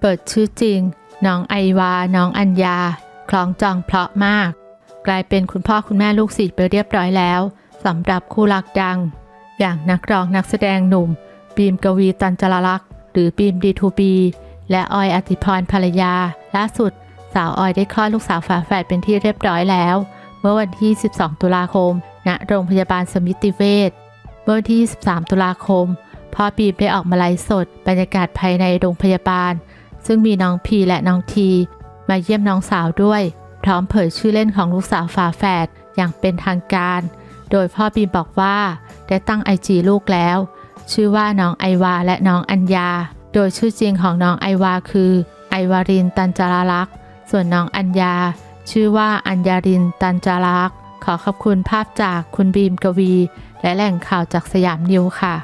เปิดชื่อจริง น้องไอวา น้องอัญญา คล้องจองเพราะมาก กลายเป็นคุณพ่อคุณแม่ลูกศิษย์ไปเรียบร้อยแล้วสำหรับคู่รักดัง อย่างนักร้องนักแสดงหนุ่ม บีมกวีตันจรลักษ์หรือบีมดีทูบีและออยอธิพรภรรยา ล่าสุด สาวออยได้คลอดลูกสาวฝาแฝดเป็นที่เรียบร้อยแล้ว เมื่อวันที่ 12 ตุลาคม ณ โรงพยาบาลสมิติเวชเมื่อวันที่ 23 ตุลาคมพ่อบีมได้ออกมาไลฟ์สด บรรยากาศภายในโรงพยาบาล ซึ่งมีน้องพีและน้องที มาเยี่ยมน้องสาวด้วย พร้อมเผยชื่อเล่นของลูกสาวฝาแฝดอย่างเป็นทางการ โดยพ่อบีมบอกว่าได้ตั้งไอจีลูกแล้ว ชื่อว่าน้องไอวาและน้องอัญญา โดยชื่อจริงของน้องไอวาคือไอวารินตันจาราลักษ์ ส่วนน้องอัญญา ชื่อว่าอัญญารินตันจารักษ์ขอขอบคุณภาพจากคุณบีมกวี และแหล่งข่าวจากสยามนิวค่ะ